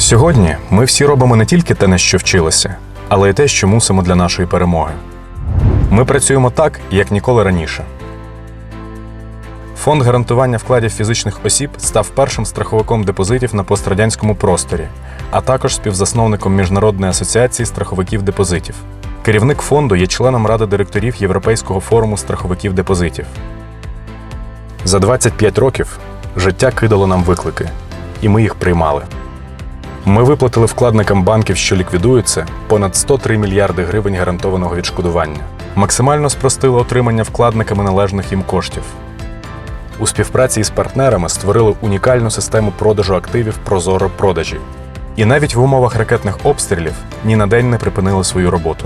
Сьогодні ми всі робимо не тільки те, на що вчилися, але й те, що мусимо для нашої перемоги. Ми працюємо так, як ніколи раніше. Фонд гарантування вкладів фізичних осіб став першим страховиком депозитів на пострадянському просторі, а також співзасновником Міжнародної асоціації страховиків депозитів. Керівник фонду є членом ради директорів Європейського форуму страховиків депозитів. За 25 років життя кидало нам виклики, і ми їх приймали. Ми виплатили вкладникам банків, що ліквідуються, понад 103 мільярди гривень гарантованого відшкодування. Максимально спростили отримання вкладниками належних їм коштів. У співпраці із партнерами створили унікальну систему продажу активів Прозоро продажі. І навіть в умовах ракетних обстрілів ні на день не припинили свою роботу.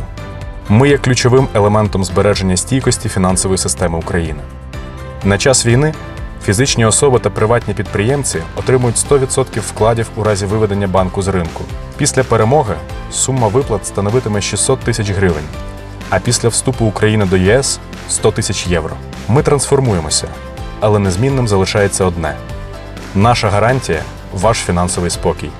Ми є ключовим елементом збереження стійкості фінансової системи України. На час війни фізичні особи та приватні підприємці отримують 100% вкладів у разі виведення банку з ринку. Після перемоги сума виплат становитиме 600 тисяч гривень, а після вступу України до ЄС 100 тисяч євро. Ми трансформуємося, але незмінним залишається одне: наша гарантія ваш фінансовий спокій.